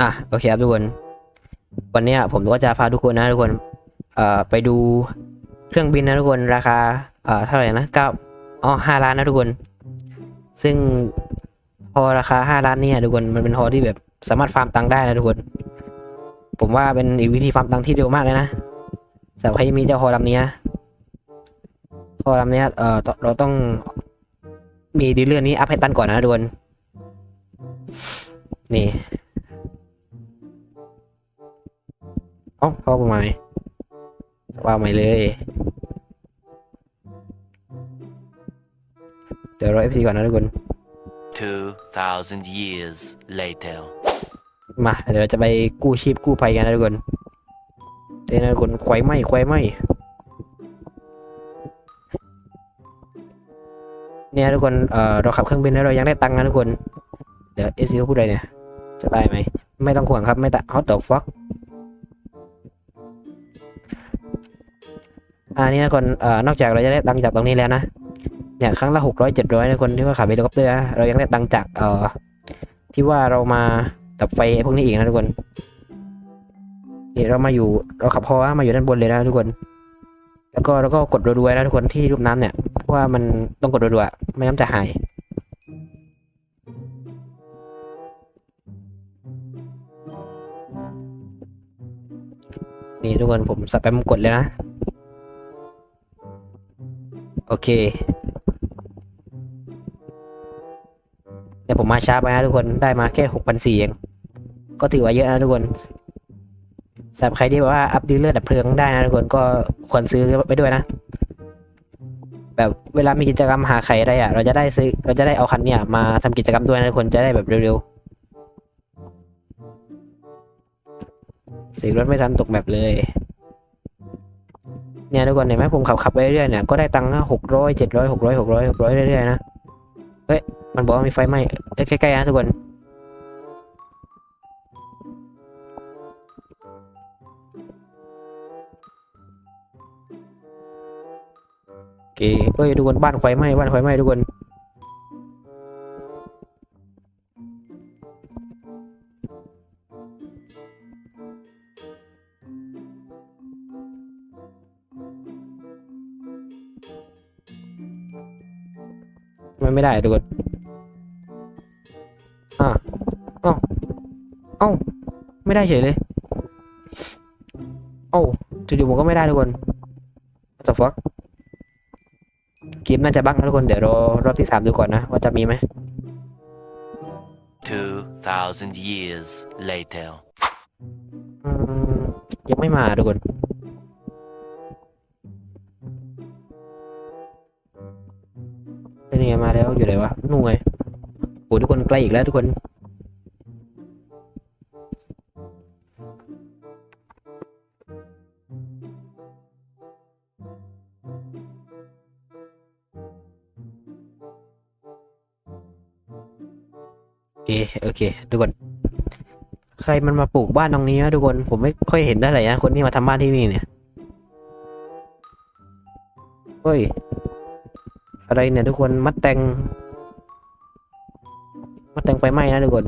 อะโอเคครับทุกคน วันนี้ผมก็จะพาทุกคนนะทุกคนเอ่อไปดูเครื่องบินนะทุกคนราคาเอ่อเท่าไหร่นะเก้าอ๋อห้าล้านนะทุกคน ซึ่งพอราคาห้าล้านเนี่ยทุกคนมันเป็นพอที่แบบสามารถฟาร์มตังค์ได้นะทุกคน ผมว่าเป็นอีกวิธีฟาร์มตังค์ที่เร็วมากเลยนะสำหรับใครที่มีเจ้าฮอลำนี้นะฮอลำนี้เอ่อเราต้องมีดีลเลอร์นี้อัพให้ตันก่อนนะทุกคนนี่ เอ้าเข้ามาใหม่ว่าใหม่เลย เดี๋ยวรอ FC ก่อนนะทุกคน 2,000 years later. มา เดี๋ยวเราจะไปกู้ชีพกู้ภัยกันนะทุกคนเดี๋ยวนะทุกคนควายไหมควายไหมเนี่ยทุกคน เอ่อ เราขับเครื่องบินแล้วเรายังได้ตังค์นะทุกคน เดี๋ยว FC เขาพูดอะไรเนี่ย จะได้ไหม ไม่ต้องห่วงครับ ไม่ตะ How the fuck อั อันนี้นะคนเอ่อนอกจากเราจะได้ตังค์จากตรงนี้แล้วนะเนี่ยครั้งละหกร้อยเจ็ดร้อยนะคนที่ว่าขับเฮลิคอปเตอร์นะเรายังได้ตังค์จากเอ่อที่ว่าเรามาดับไฟพวกนี้อีกนะทุกคนนี่เรามาอยู่เราขับพอมาอยู่ด้านบนเลยนะทุกคน แล้วก็เราก็กดรัวๆนะทุกคนที่รูปน้ำเนี่ยเพราะว่ามันต้องกดรัวๆไม่งั้นจะหายนี่ทุกคนผมสแปมกดเลยนะ โอเคเดี๋ยวผมมาช้าไปนะทุกคนได้มาแค่หกพันสี่เอง ก็ถือว่าเยอะนะทุกคนสำหรับใครที่แบบว่าอัพดีลเลอร์ดับเพลิงได้นะทุกคนก็ควรซื้อไปด้วยนะ แบบเวลามีกิจกรรมหาไข่อะไรอะ เราจะได้ซื้อเราจะได้เอาคันเนี่ยมาทำกิจกรรมด้วยนะทุกคนจะได้แบบเร็วๆเสียงรถไม่ทันตกแบบเลย เนี่ยทุกคนเห็นไหมผมขับขับไปเรื่อยๆเนี่ยก็ได้ตังค์หกร้อยเจ็ดร้อยหกร้อยหกร้อยหกร้อยเรื่อยๆนะเฮ้ยมันบอกว่ามีไฟไหม้ใกล้ๆนะทุกคนโอเคเฮ้ยทุกคนบ้านไฟไหม้บ้านไฟไหม้ทุกคน มันไม่ได้ทุกคนอ่าเอ้าเอ้าไม่ได้เฉยเลยเอ้าจู่ๆผมก็ไม่ได้ทุกคน what the fuck คลิปน่าจะบั๊กนะทุกคน เดี๋ยวรอรอบที่สามดูก่อนนะ ว่าจะมีไหม2,000 years later. อืมยังไม่มาทุกคน เป็นยังไงมาแล้วอยู่ไหนวะนู่นไงโอ้ทุกคนใกล้อีกแล้วทุกคน โอเค โอเค ทุกคน ใครมันมาปลูกบ้านตรงนี้นะทุกคน ผมไม่ค่อยเห็นได้เลยนะคนที่มาทำบ้านที่นี่เนี่ย เฮ้ย อะไรเนี่ยทุกคนมัดแต่งมัดแต่งไฟไหม้นะทุกคน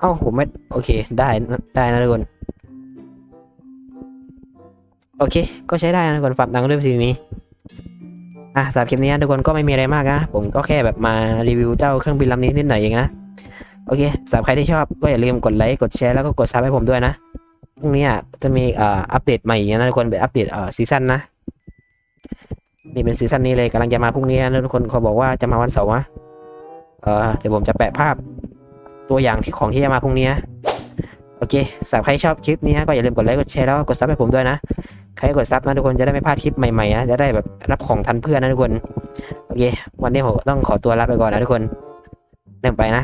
เอ้าผมไม่โอเคได้ได้นะทุกคน โอเค ก็ใช้ได้นะทุกคนฝากดังด้วยวิธีนี้ อะสำหรับคลิปนี้นะทุกคนก็ไม่มีอะไรมากนะ ผมก็แค่แบบมารีวิวเจ้าเครื่องบินลำนี้นิดหน่อยเองนะ โอเคสำหรับใครที่ชอบก็อย่าลืมกดไลค์กดแชร์แล้วก็กดซับให้ผมด้วยนะพรุ่งนี้อะจะมีอ่ออัปเดตใหม่นะทุกคนเป็นอัปเดตเอ่อซีซั่นนะนี่เป็นซีซั่นนี้เลยกำลังจะมาพรุ่งนี้นะทุกคนเขาบอกว่าจะมาวันเสาร์นะเออเดี๋ยวผมจะแปะภาพตัวอย่างที่ของที่จะมาพรุ่งนี้โอเคสำหรับใครชอบคลิปนี้นะก็อย่าลืมกดไลค์กดแชร์แล้วก็กดซับให้ผมด้วยนะ ใครกดซับนะทุกคนจะได้ไม่พลาดคลิปใหม่ๆนะจะได้แบบรับของทันเพื่อนนะทุกคน โอเค วันนี้ผมต้องขอตัวลาไปก่อนนะทุกคนเริ่มไปนะ